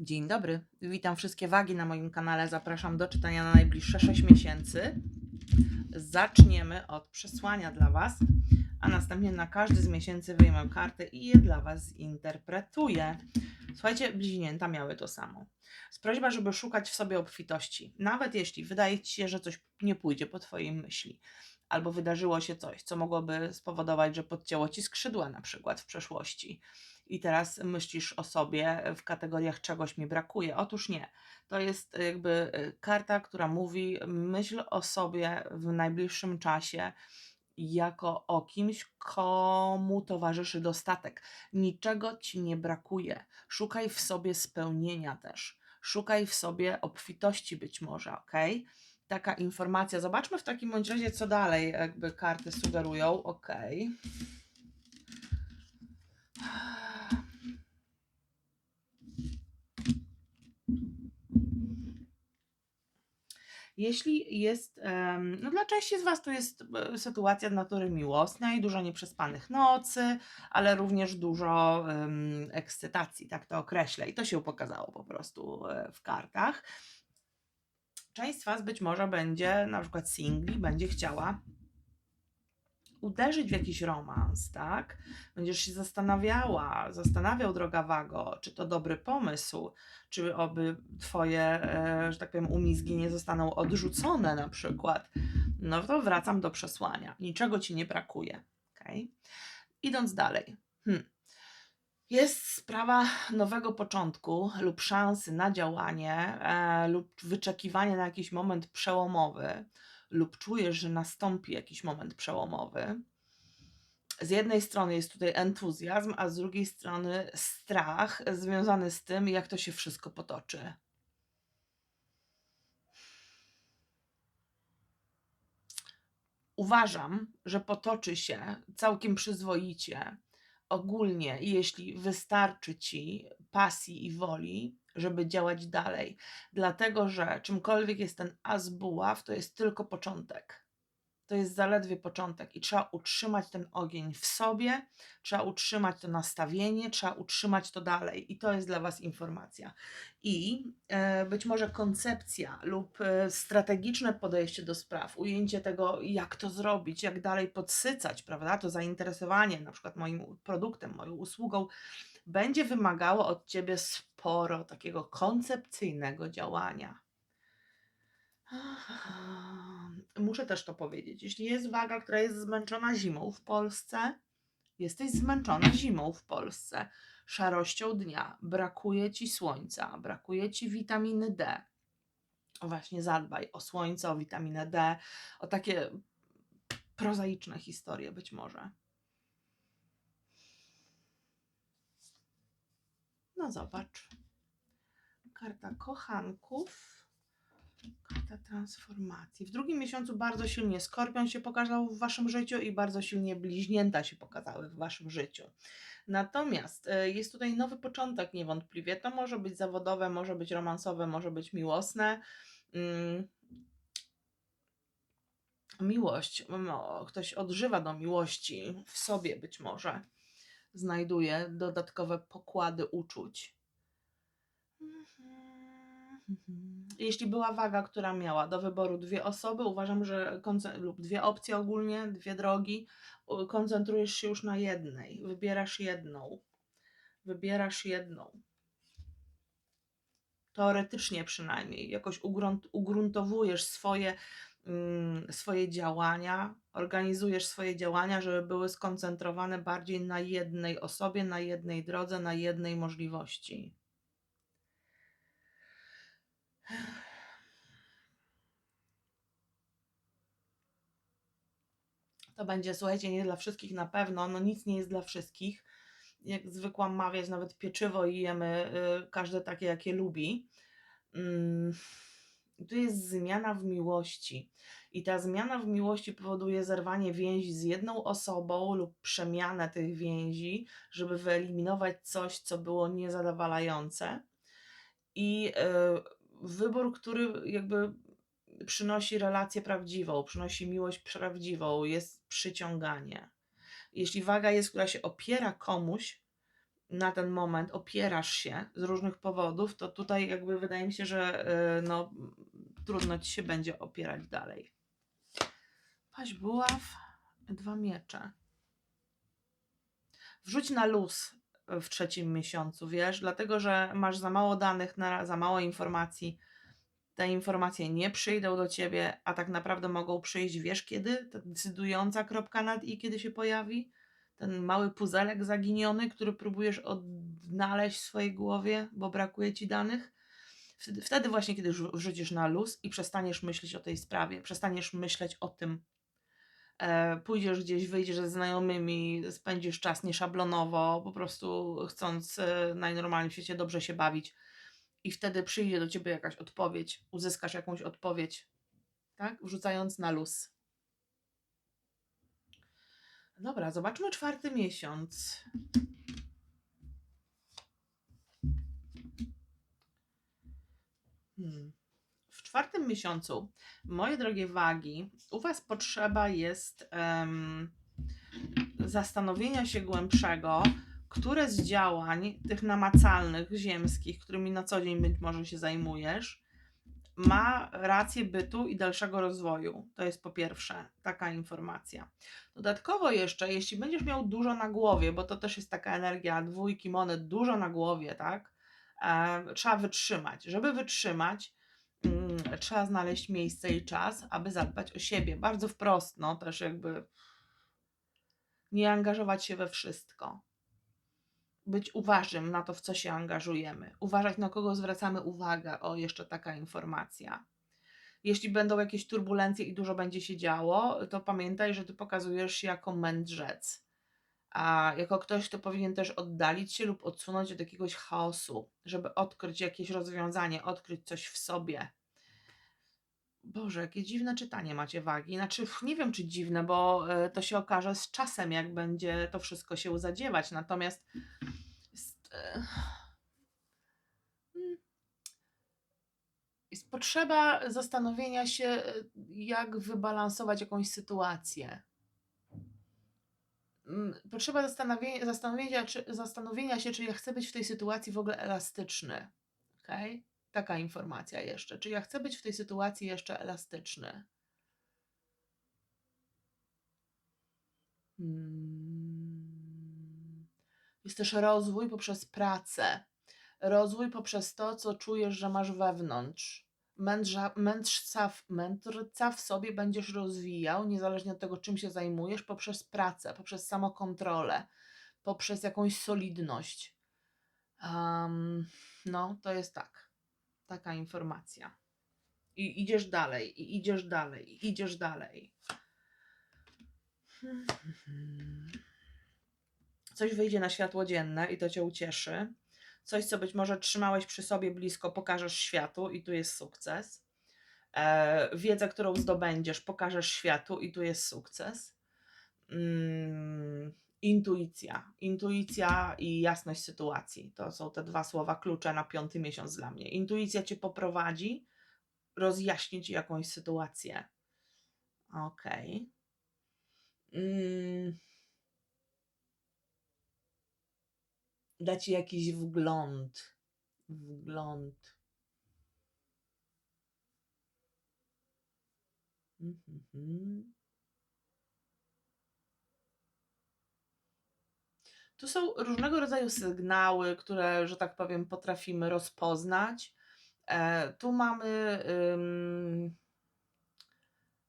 Dzień dobry, witam wszystkie wagi na moim kanale. Zapraszam do czytania na najbliższe 6 miesięcy. Zaczniemy od przesłania dla Was, a następnie na każdy z miesięcy wyjmę karty i je dla Was zinterpretuję. Słuchajcie, bliźnięta miały to samo. Z prośba, żeby szukać w sobie obfitości, nawet jeśli wydaje Ci się, że coś nie pójdzie po Twojej myśli, albo wydarzyło się coś, co mogłoby spowodować, że podcięło Ci skrzydła na przykład w przeszłości i teraz myślisz o sobie w kategoriach czegoś mi brakuje. Otóż nie. To jest jakby y, karta, która mówi myśl o sobie w najbliższym czasie jako o kimś, komu towarzyszy dostatek. Niczego ci nie brakuje. Szukaj w sobie spełnienia też. Szukaj w sobie obfitości być może, ok? Taka informacja. Zobaczmy w takim bądź razie, co dalej jakby karty sugerują. Ok. Jeśli jest, no dla części z Was to jest e, sytuacja natury miłosnej, dużo nieprzespanych nocy, ale również dużo ekscytacji, tak to określę. I to się pokazało po prostu e, w kartach. Część z Was być może będzie, na przykład singli, będzie chciała uderzyć w jakiś romans, tak? Będziesz się zastanawiała, zastanawiał, droga Wago, czy to dobry pomysł, czy oby twoje, e, że tak powiem, umizgi nie zostaną odrzucone na przykład. No to wracam do przesłania. Niczego ci nie brakuje, okay? Idąc dalej. Hmm. Jest sprawa nowego początku lub szansy na działanie e, lub wyczekiwanie na jakiś moment przełomowy lub czujesz, że nastąpi jakiś moment przełomowy, z jednej strony jest tutaj entuzjazm, a z drugiej strony strach związany z tym, jak to się wszystko potoczy. Uważam, że potoczy się całkiem przyzwoicie. Ogólnie, jeśli wystarczy ci pasji i woli, żeby działać dalej. Dlatego, że czymkolwiek jest ten as buław, to jest tylko początek. To jest zaledwie początek i trzeba utrzymać ten ogień w sobie, trzeba utrzymać to nastawienie, trzeba utrzymać to dalej. I to jest dla Was informacja. I e, być może koncepcja lub e, strategiczne podejście do spraw, ujęcie tego, jak to zrobić, jak dalej podsycać, prawda? To zainteresowanie na przykład moim produktem, moją usługą będzie wymagało od ciebie sporo takiego koncepcyjnego działania. Muszę też to powiedzieć. Jeśli jest waga, która jest zmęczona zimą w Polsce, jesteś zmęczona zimą w Polsce, szarością dnia, brakuje ci słońca, brakuje ci witaminy D. Właśnie zadbaj o słońce, o witaminę D, o takie prozaiczne historie być może. No zobacz. Karta kochanków. Karta transformacji. W drugim miesiącu bardzo silnie skorpion się pokazał w waszym życiu i bardzo silnie bliźnięta się pokazały w waszym życiu. Natomiast e, jest tutaj nowy początek niewątpliwie. To może być zawodowe, może być romansowe, może być miłosne. Mm. Miłość. Ktoś odżywa do miłości w sobie być może znajduje dodatkowe pokłady uczuć. Jeśli była waga, która miała do wyboru dwie osoby, uważam, że lub dwie opcje ogólnie, dwie drogi, koncentrujesz się już na jednej, wybierasz jedną. Wybierasz jedną. Teoretycznie przynajmniej, jakoś ugrunt, ugruntowujesz swoje swoje działania, organizujesz swoje działania, żeby były skoncentrowane bardziej na jednej osobie, na jednej drodze, na jednej możliwości. To będzie, słuchajcie, nie dla wszystkich na pewno, no nic nie jest dla wszystkich. Jak zwykłam mawiać, nawet pieczywo i jemy y, każde takie, jakie lubi. Mm tu jest zmiana w miłości. I ta zmiana w miłości powoduje zerwanie więzi z jedną osobą lub przemianę tych więzi, żeby wyeliminować coś, co było niezadowalające. I e, wybór, który jakby przynosi relację prawdziwą, przynosi miłość prawdziwą, jest przyciąganie. Jeśli waga jest, która się opiera komuś, na ten moment opierasz się z różnych powodów, to tutaj jakby wydaje mi się, że y, no, trudno ci się będzie opierać dalej. Paź buław, dwa miecze. Wrzuć na luz w trzecim miesiącu, wiesz, dlatego że masz za mało danych, na, za mało informacji. Te informacje nie przyjdą do ciebie, a tak naprawdę mogą przyjść, wiesz kiedy? Ta decydująca kropka nad i kiedy się pojawi? Ten mały puzelek zaginiony, który próbujesz odnaleźć w swojej głowie, bo brakuje ci danych. Wtedy, wtedy właśnie, kiedy wrzu- wrzucisz na luz i przestaniesz myśleć o tej sprawie, przestaniesz myśleć o tym, e, pójdziesz gdzieś, wyjdziesz ze znajomymi, spędzisz czas nieszablonowo, po prostu chcąc e, najnormalniej w świecie dobrze się bawić i wtedy przyjdzie do ciebie jakaś odpowiedź, uzyskasz jakąś odpowiedź, tak? Wrzucając na luz. Dobra, zobaczmy czwarty miesiąc. Hmm. W czwartym miesiącu, moje drogie wagi, u Was potrzeba jest em, zastanowienia się głębszego, które z działań, tych namacalnych, ziemskich, którymi na co dzień być może się zajmujesz, ma rację bytu i dalszego rozwoju. To jest po pierwsze taka informacja. Dodatkowo jeszcze, jeśli będziesz miał dużo na głowie, bo to też jest taka energia dwójki monet, dużo na głowie, tak? E, trzeba wytrzymać. Żeby wytrzymać, mm, trzeba znaleźć miejsce i czas, aby zadbać o siebie. Bardzo wprost, no też jakby nie angażować się we wszystko. Być uważnym na to, w co się angażujemy. Uważać, na kogo zwracamy uwagę. O, jeszcze taka informacja. Jeśli będą jakieś turbulencje i dużo będzie się działo, to pamiętaj, że ty pokazujesz się jako mędrzec. A jako ktoś, kto powinien też oddalić się lub odsunąć od jakiegoś chaosu, żeby odkryć jakieś rozwiązanie, odkryć coś w sobie. Boże, jakie dziwne czytanie macie wagi. Znaczy, nie wiem, czy dziwne, bo e, to się okaże z czasem, jak będzie to wszystko się zadziewać. Natomiast jest, e, mm, jest potrzeba zastanowienia się, e, jak wybalansować jakąś sytuację. Mm, Potrzeba zastanowienia, zastanowienia, czy, zastanowienia się, czy ja chcę być w tej sytuacji w ogóle elastyczny. Okay? Taka informacja jeszcze. Czy ja chcę być w tej sytuacji jeszcze elastyczny? Hmm. Jest też rozwój poprzez pracę. Rozwój poprzez to, co czujesz, że masz wewnątrz. Mędrza, mędrca, w, mędrca w sobie będziesz rozwijał, niezależnie od tego, czym się zajmujesz, poprzez pracę, poprzez samokontrolę, poprzez jakąś solidność. Um, no, to jest tak. Taka informacja. I idziesz dalej, i idziesz dalej, i idziesz dalej. Coś wyjdzie na światło dzienne i to cię ucieszy. Coś, co być może trzymałeś przy sobie blisko, pokażesz światu i tu jest sukces. E, wiedzę, którą zdobędziesz, pokażesz światu i tu jest sukces. Mm, intuicja. Intuicja i jasność sytuacji. To są te dwa słowa klucze na piąty miesiąc dla mnie. Intuicja cię poprowadzi, rozjaśni ci jakąś sytuację. Okej. Mm. Da ci jakiś wgląd. Wgląd. Mhm. Tu są różnego rodzaju sygnały, które, że tak powiem, potrafimy rozpoznać. E, tu mamy ym,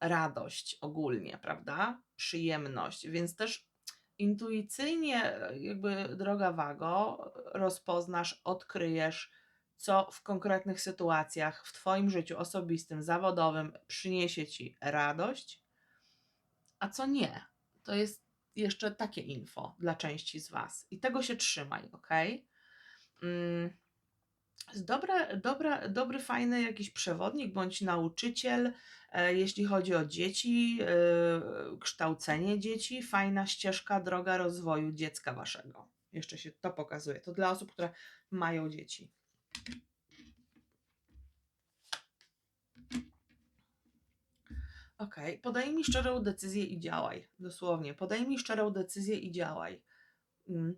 radość ogólnie, prawda? Przyjemność, więc też intuicyjnie, jakby droga wago, rozpoznasz, odkryjesz, co w konkretnych sytuacjach w Twoim życiu osobistym, zawodowym przyniesie Ci radość, a co nie. To jest jeszcze takie info dla części z Was. I tego się trzymaj, ok? Mm, dobra, dobra, dobry, fajny jakiś przewodnik bądź nauczyciel, e, jeśli chodzi o dzieci, e, kształcenie dzieci, fajna ścieżka, droga rozwoju dziecka Waszego. Jeszcze się to pokazuje. To dla osób, które mają dzieci. Okej, podejmij szczerą decyzję i działaj. Dosłownie, podejmij szczerą decyzję i działaj. Mm.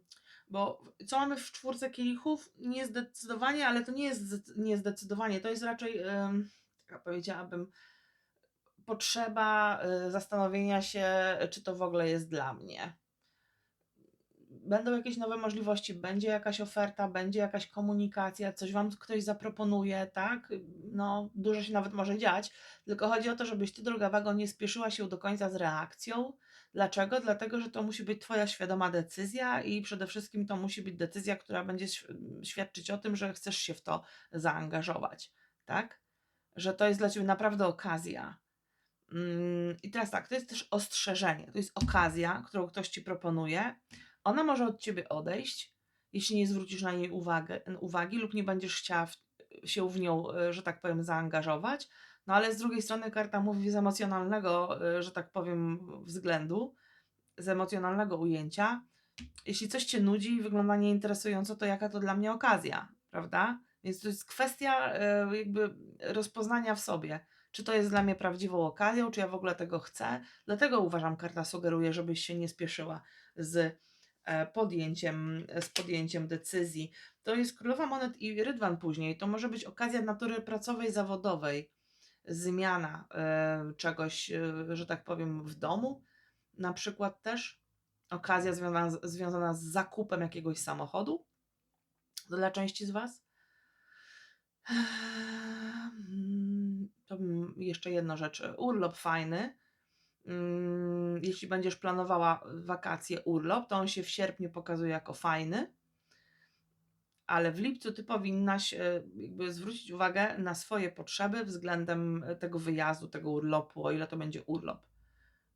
Bo co mamy w czwórce kielichów? Niezdecydowanie, ale to nie jest zdecy- niezdecydowanie. To jest raczej, em, taka powiedziałabym, potrzeba y, zastanowienia się, czy to w ogóle jest dla mnie. Będą jakieś nowe możliwości, będzie jakaś oferta, będzie jakaś komunikacja, coś wam ktoś zaproponuje, tak? No, dużo się nawet może dziać, tylko chodzi o to, żebyś ty, droga wago, nie spieszyła się do końca z reakcją. Dlaczego? Dlatego, że to musi być twoja świadoma decyzja i przede wszystkim to musi być decyzja, która będzie świadczyć o tym, że chcesz się w to zaangażować, tak? Że to jest dla ciebie naprawdę okazja. Mm, I teraz tak, to jest też ostrzeżenie. To jest okazja, którą ktoś ci proponuje. Ona może od ciebie odejść, jeśli nie zwrócisz na niej uwagę, uwagi lub nie będziesz chciała w, się w nią, e, że tak powiem, zaangażować. No ale z drugiej strony karta mówi z emocjonalnego, e, że tak powiem, względu, z emocjonalnego ujęcia. Jeśli coś cię nudzi i wygląda nieinteresująco, to jaka to dla mnie okazja, prawda? Więc to jest kwestia e, jakby rozpoznania w sobie czy to jest dla mnie prawdziwą okazją, czy ja w ogóle tego chcę. Dlatego uważam, karta sugeruje, żebyś się nie spieszyła z podjęciem, z podjęciem decyzji. To jest królowa monet i rydwan później. To może być okazja natury pracowej, zawodowej, zmiana e, czegoś, e, że tak powiem, w domu. Na przykład też okazja związana, związana z zakupem jakiegoś samochodu. Dla części z Was. Mm, To jeszcze jedna rzecz. Urlop fajny. Mm, Jeśli będziesz planowała wakacje, urlop, to on się w sierpniu pokazuje jako fajny. Ale w lipcu ty powinnaś e, jakby zwrócić uwagę na swoje potrzeby względem e, tego wyjazdu, tego urlopu, o ile to będzie urlop.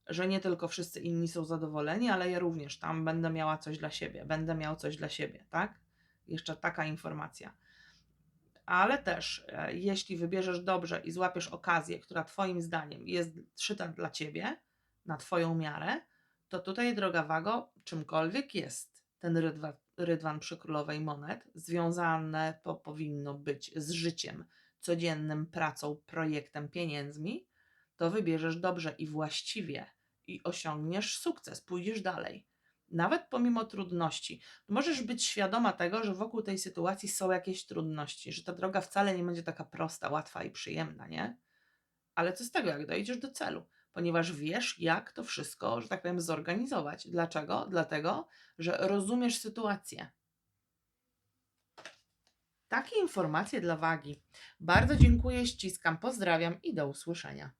Że nie tylko wszyscy inni są zadowoleni, ale ja również tam będę miała coś dla siebie, będę miał coś dla siebie, tak? Jeszcze taka informacja ale też e, jeśli wybierzesz dobrze i złapiesz okazję, która Twoim zdaniem jest szyta dla Ciebie, na Twoją miarę, to tutaj, droga Wago, czymkolwiek jest ten rydwan, rydwan przy królowej monet, związane to powinno być z życiem codziennym, pracą, projektem, pieniędzmi, to wybierzesz dobrze i właściwie i osiągniesz sukces, pójdziesz dalej. Nawet pomimo trudności, możesz być świadoma tego, że wokół tej sytuacji są jakieś trudności, że ta droga wcale nie będzie taka prosta, łatwa i przyjemna, nie? Ale co z tego, jak dojdziesz do celu? Ponieważ wiesz, jak to wszystko, że tak powiem, zorganizować. Dlaczego? Dlatego, że rozumiesz sytuację. Takie informacje dla wagi. Bardzo dziękuję, ściskam, pozdrawiam i do usłyszenia.